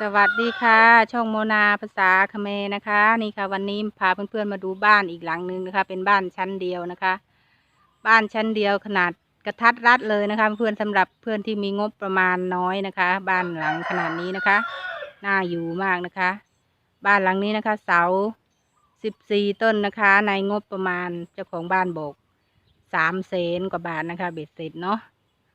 สวัสดีค่ะ ช่องโมนาภาษาเมนะคะ นี่ค่ะ วันนี้พาเพื่อนๆมาดูบ้านอีกหลังหนึ่งนะคะ เป็นบ้านชั้นเดียวนะคะ บ้านชั้นเดียวขนาดกระทัดรัดเลยนะคะ เพื่อนสำหรับเพื่อนที่มีงบประมาณน้อยนะคะ บ้านหลังขนาดนี้นะคะน่าอยู่มากนะคะ บ้านหลังนี้นะคะ เสาสิบสี่ต้นนะคะ ในงบประมาณเจ้าของบ้านบอกสามแสนกว่าบาทนะคะ เบ็ดเสร็จเนาะ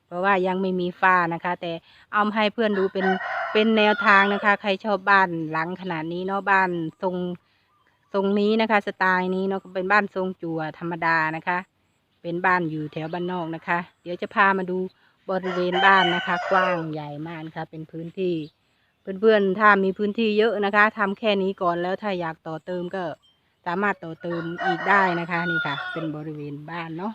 เพราะว่ายังไม่มีฝ้านะคะ แต่เอามาให้เพื่อนดูเป็นเป็นแนวทางนะคะ ใครชอบบ้านหลังขนาดนี้เนาะบ้านทรงทรงนี้นะคะ สไตล์นี้เนาะเป็นบ้านทรงจั่วธรรมดานะคะ เป็นบ้านอยู่แถวบ้านนอกนะคะ เดี๋ยวจะพามาดูบริเวณบ้านนะคะ กว้างใหญ่มากนะคะเป็นพื้นที่ เพื่อนๆถ้ามีพื้นที่เยอะนะคะทำแค่นี้ก่อนแล้วถ้าอยากต่อเติมก็สามารถต่อเติมอีกได้นะคะนี่ค่ะ เป็นบริเวณบ้านเนาะ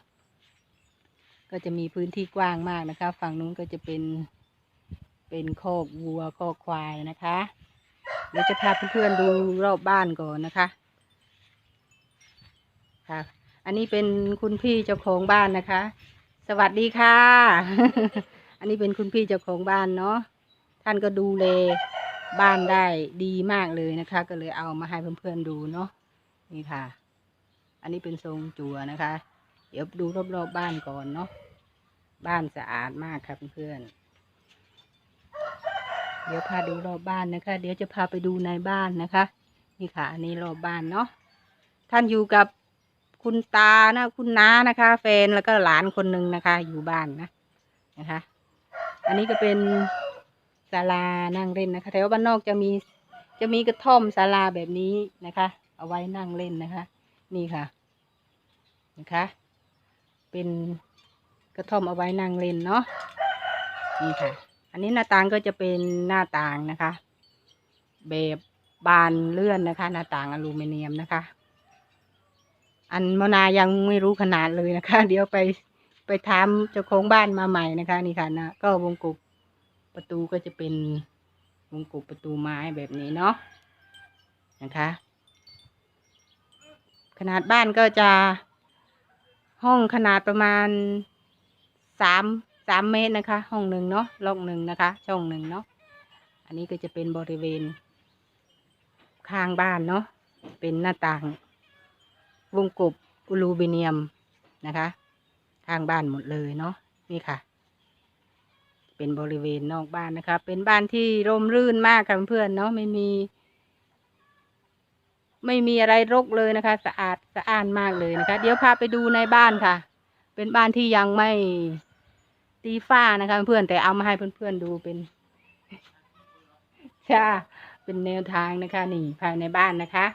ก็จะมีพื้นที่กว้างมากนะคะ ฝั่งนู้นก็จะเป็นเป็นคอกวัวคอกควายนะคะ เดี๋ยวจะพาเพื่อนๆดูรอบบ้านก่อนนะคะค่ะ อันนี้เป็นคุณพี่เจ้าของบ้านนะคะ สวัสดีค่ะ อันนี้เป็นคุณพี่เจ้าของบ้านเนาะท่านก็ดูแลบ้านได้ดีมากเลยนะคะ ก็เลยเอามาให้เพื่อนๆดูเนาะนี่ค่ะ อันนี้เป็นทรงจั่วนะคะ เดี๋ยวดูรอบๆบบ้านก่อนเนาะ บ้านสะอาดมากค่ะเพื่อนๆเดี๋ยวพาดูรอบบ้านนะคะ เดี๋ยวจะพาไปดูในบ้านนะคะ นี่ค่ะ อันนี้รอบบ้านเนาะท่านอยู่กับคุณตานะคุณน้านะคะ แฟนแล้วก็หลานคนหนึ่งนะคะ อยู่บ้านนะนะคะ อันนี้ก็เป็นศาลานั่งเล่นนะคะแถวบ้านนอกจะมีจะมีกระท่อมศาลาแบบนี้นะคะ เอาไว้นั่งเล่นนะคะ นี่ค่ะนะคะ เป็น กระท่อมเอาไว้นั่งเล่นเนาะนี่ค่ะ อันนี้หน้าต่างก็จะเป็นหน้าต่างนะคะ แบบบานเลื่อนนะคะ หน้าต่างอลูมิเนียมนะคะ อันมนายังไม่รู้ขนาดเลยนะคะ เดี๋ยวไปไปถามเจ้าของบ้านมาใหม่นะคะ นี่ค่ะนะก็วงกบประตูก็จะเป็นวงกบประตูไม้แบบนี้เนาะนะคะ ขนาดบ้านก็จะห้องขนาดประมาณ สามสามเมตรนะคะ ห้องหนึ่งเนาะล็อกหนึ่งนะคะ ช่องหนึ่งเนาะอันนี้ก็จะเป็นบริเวณ ข้างบ้านเนาะเป็นหน้าต่าง วงกบอลูมิเนียมนะคะ ข้างบ้านหมดเลยเนาะนี่ค่ะ เป็นบริเวณนอกบ้านนะคะ เป็นบ้านที่ร่มรื่นมากค่ะเพื่อนเนาะไม่มี ไม่มีอะไรรกเลยนะคะ สะอาดสะอ้านมากเลยนะคะ เดี๋ยวพาไปดูในบ้านค่ะ เป็นบ้านที่ยังไม่ ตีฝ้านะคะเพื่อนแต่เอามาให้เพื่อนๆดูเป็นใช่เป็นแนวทางนะคะ นี่ภายในบ้านนะคะ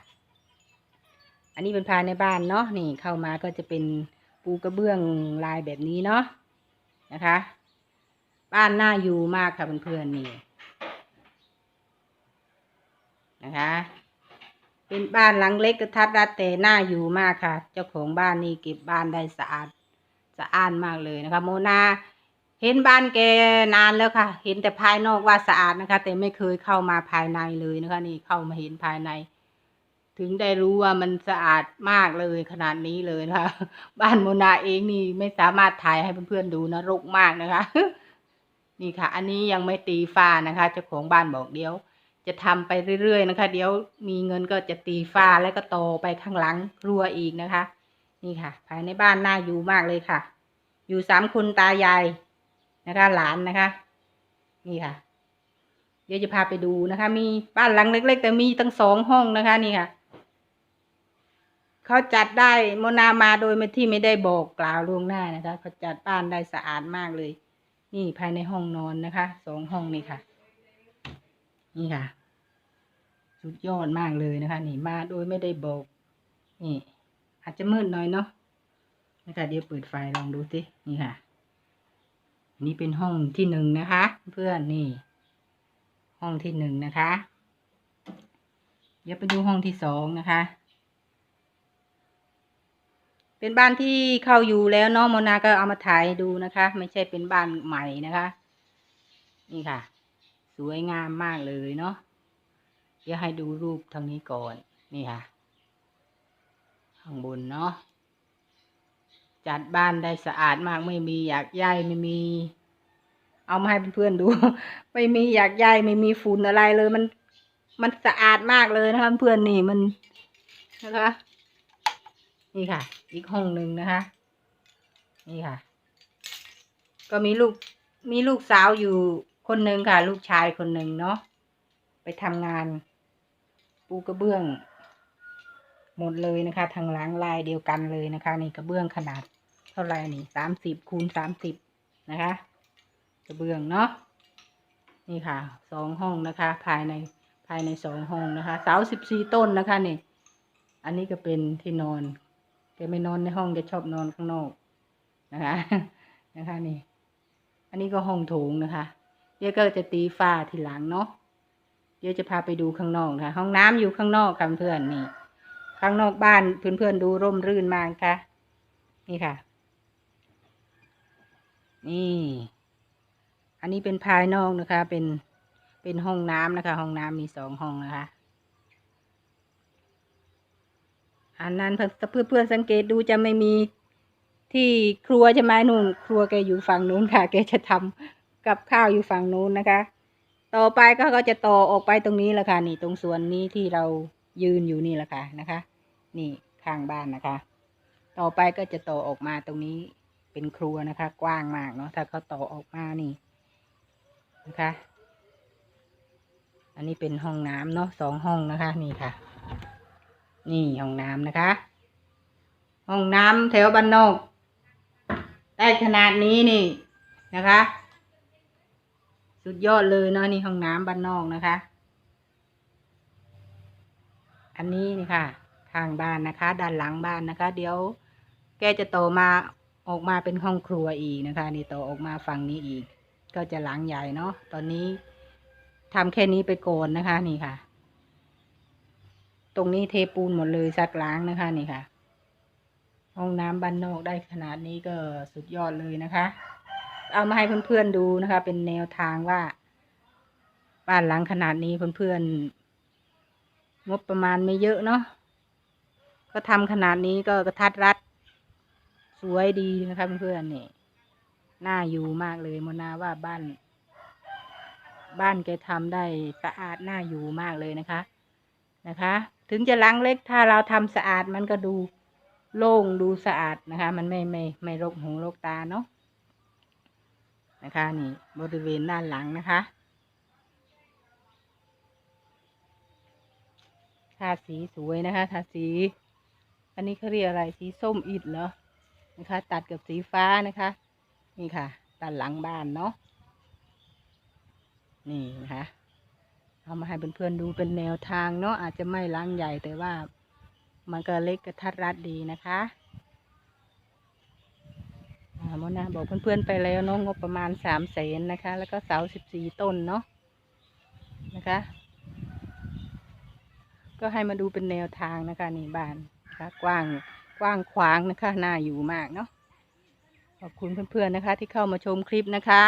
อันนี้เป็นภายในบ้านเนาะนี่เข้ามาก็จะเป็นปูกระเบื้องลายแบบนี้เนาะนะคะ บ้านน่าอยู่มากค่ะเพื่อนๆนี่นะคะ เป็นบ้านหลังเล็กกระทัดรัดแต่น่าอยู่มากค่ะ เจ้าของบ้านนี่เก็บบ้านได้สะอาดสะอ้านมากเลยนะคะ โมนา เห็นบ้านแกนานแล้วค่ะ เห็นแต่ภายนอกว่าสะอาดนะคะ แต่ไม่เคยเข้ามาภายในเลยนะคะ นี่เข้ามาเห็นภายใน ถึงได้รู้ว่ามันสะอาดมากเลยขนาดนี้เลยนะคะ บ้านโมนาเองนี่ไม่สามารถถ่ายให้เพื่อนๆดูนะรกมากนะคะ นี่ค่ะ อันนี้ยังไม่ตีฝ้านะคะเจ้าของบ้านบอกเดี๋ยว จะทำไปเรื่อยๆนะคะ เดี๋ยวมีเงินก็จะตีฝ้าแล้วก็โตไปข้างหลังรั้วอีกนะคะ นี่ค่ะ ภายในบ้านน่าอยู่มากเลยค่ะ อยู่สามคนตายาย นะคะ หลานนะคะ นี่ค่ะ เดี๋ยวจะพาไปดูนะคะ มีบ้านหลังเล็ก ๆ แต่มีตั้งสองห้องนะคะ นี่ค่ะเขาจัดได้โมนามาโดยไม่ที่ไม่ได้บอกกล่าวล่วงหน้านะคะเขาจัดบ้านได้สะอาดมากเลย นี่ภายในห้องนอนนะคะสองห้องนี่ค่ะ นี่ค่ะ สุดยอดมากเลยนะคะ นี่มาโดยไม่ได้บอกนี่อาจจะมืดหน่อยเนาะนะคะเดี๋ยวเปิดไฟลองดูสินี่ค่ะ นี่เป็นห้องที่หนึ่งนะคะ เพื่อนนี่ ห้องที่หนึ่งนะคะ เดี๋ยวไปดูห้องที่สองนะคะ เป็นบ้านที่เข้าอยู่แล้วเนาะโมนาก็เอามาถ่ายดูนะคะ ไม่ใช่เป็นบ้านใหม่นะคะ นี่ค่ะ สวยงามมากเลยเนาะเดี๋ยวให้ดูรูปทางนี้ก่อนนี่ค่ะ ข้างบนเนาะ จัดบ้านได้สะอาดมากไม่มีอยากย้ายไม่มี เอามาให้เพื่อนๆดู ไม่มีอยากใยไม่มีฝุ่นอะไรเลยมัน มันสะอาดมากเลยนะคะเพื่อนนี่มันนะคะนี่ค่ะ อีกห้องหนึ่งนะคะ นี่ค่ะ ก็มีลูกมีลูกสาวอยู่คนหนึ่งค่ะ ลูกชายคนหนึ่งเนาะไปทำงาน ปูกระเบื้อง หมดเลยนะคะทางหลังลายเดียวกันเลยนะคะ นี่กระเบื้องขนาด ท่าไหร่นี่สามสิบคูณสามสิบนะคะกระเบื้องเนาะนี่ค่ะสองห้องนะคะ ภายในภายในสองห้องนะคะเสาสิบสี่ต้นนะคะนี่ อันนี้ก็เป็นที่นอนแกไม่นอนในห้องแกชอบนอนข้างนอกนะคะนะคะนี่ อันนี้ก็ห้องโถงนะคะเดี๋ยวก็จะตีฝ้าทีหลังเนาะเดี๋ยวจะพาไปดูข้างนอกนะคะห้องน้ำอยู่ข้างนอกค่ะเพื่อนนี่ ข้างนอกบ้านเพื่อนๆดูร่มรื่นมากค่ะ นี่ค่ะ นี่ อันนี้เป็นภายนอกนะคะ เป็นเป็นห้องน้ำนะคะ ห้องน้ำมีสองห้องนะคะ อันนั้นเพื่อนเพื่อนสังเกตดูจะไม่มีที่ครัวใช่ไหมนู่น ครัวแกอยู่ฝั่งนู้นค่ะ แกจะทำกับข้าวอยู่ฝั่งนู้นนะคะ ต่อไปก็ก็จะต่อออกไปตรงนี้แหละค่ะ นี่ตรงส่วนนี้ที่เรายืนอยู่นี่แหละค่ะนะคะ นี่ข้างบ้านนะคะ ต่อไปก็จะต่อออกมาตรงนี้ เป็นครัวนะคะ กว้างมากเนาะถ้าเขาต่อออกมานี่นะคะ อันนี้เป็นห้องน้ำเนาะสองห้องนะคะ นี่ค่ะ นี่ห้องน้ำนะคะ ห้องน้ำแถวบ้านนอกได้ขนาดนี้นี่นะคะ สุดยอดเลยเนาะนี่ห้องน้ำบ้านนอกนะคะ อันนี้นี่ค่ะ ข้างบ้านนะคะ ด้านหลังบ้านนะคะ เดี๋ยวแกจะโตมา ออกมาเป็นห้องครัวอีกนะคะ นี่โตออกมาฝั่งนี้อีก ก็จะหลังใหญ่เนาะตอนนี้ทำแค่นี้ไปโกนนะคะ นี่ค่ะ ตรงนี้เทปูนหมดเลยซักล้างนะคะ นี่ค่ะ ห้องน้ำบ้านนอกได้ขนาดนี้ก็สุดยอดเลยนะคะ เอามาให้เพื่อนๆดูนะคะ เป็นแนวทางว่าบ้านหลังขนาดนี้เพื่อนๆงบประมาณไม่เยอะเนาะก็ทำขนาดนี้ก็กระทัดรัด สวยดีนะคะเพื่อนๆนี่น่าอยู่มากเลยโมนาว่าบ้าน บ้านแกทำได้สะอาดน่าอยู่มากเลยนะคะ นะคะ ถึงจะหลังเล็กถ้าเราทำสะอาดมันก็ดูโล่งดูสะอาดนะคะ มันไม่ไม่ไม่รกหูรกตาเนาะนะคะนี่บริเวณด้านหลังนะคะทาสีสวยนะคะทาสี อันนี้เขาเรียกอะไรสีส้มอิดเหรอ นะคะ ตัดกับสีฟ้านะคะ นี่ค่ะด้านหลังบ้านเนาะนี่นะคะเอามาให้เพื่อนๆดูเป็นแนวทางเนาะอาจจะไม่ล้างใหญ่แต่ว่ามันก็เล็กกระทัดรัดดีนะคะอ่าโมนาบอกเพื่อนๆไปแล้วเนาะงบประมาณสามแสนนะคะ แล้วก็เสาสิบสี่ต้นเนาะนะคะ ก็ให้มาดูเป็นแนวทางนะคะนี่บ้านนะคะกว้าง กว้างขวางนะคะน่าอยู่มากเนาะขอบคุณเพื่อนๆนะคะ ที่เข้ามาชมคลิปนะคะ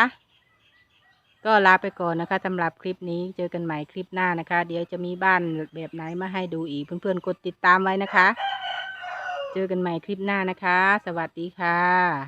ก็ลาไปก่อนนะคะสำหรับคลิปนี้เจอกันใหม่คลิปหน้านะคะ เดี๋ยวจะมีบ้านแบบไหนมาให้ดูอีก เพื่อนๆกดติดตามไว้นะคะ เจอกันใหม่คลิปหน้านะคะ สวัสดีค่ะ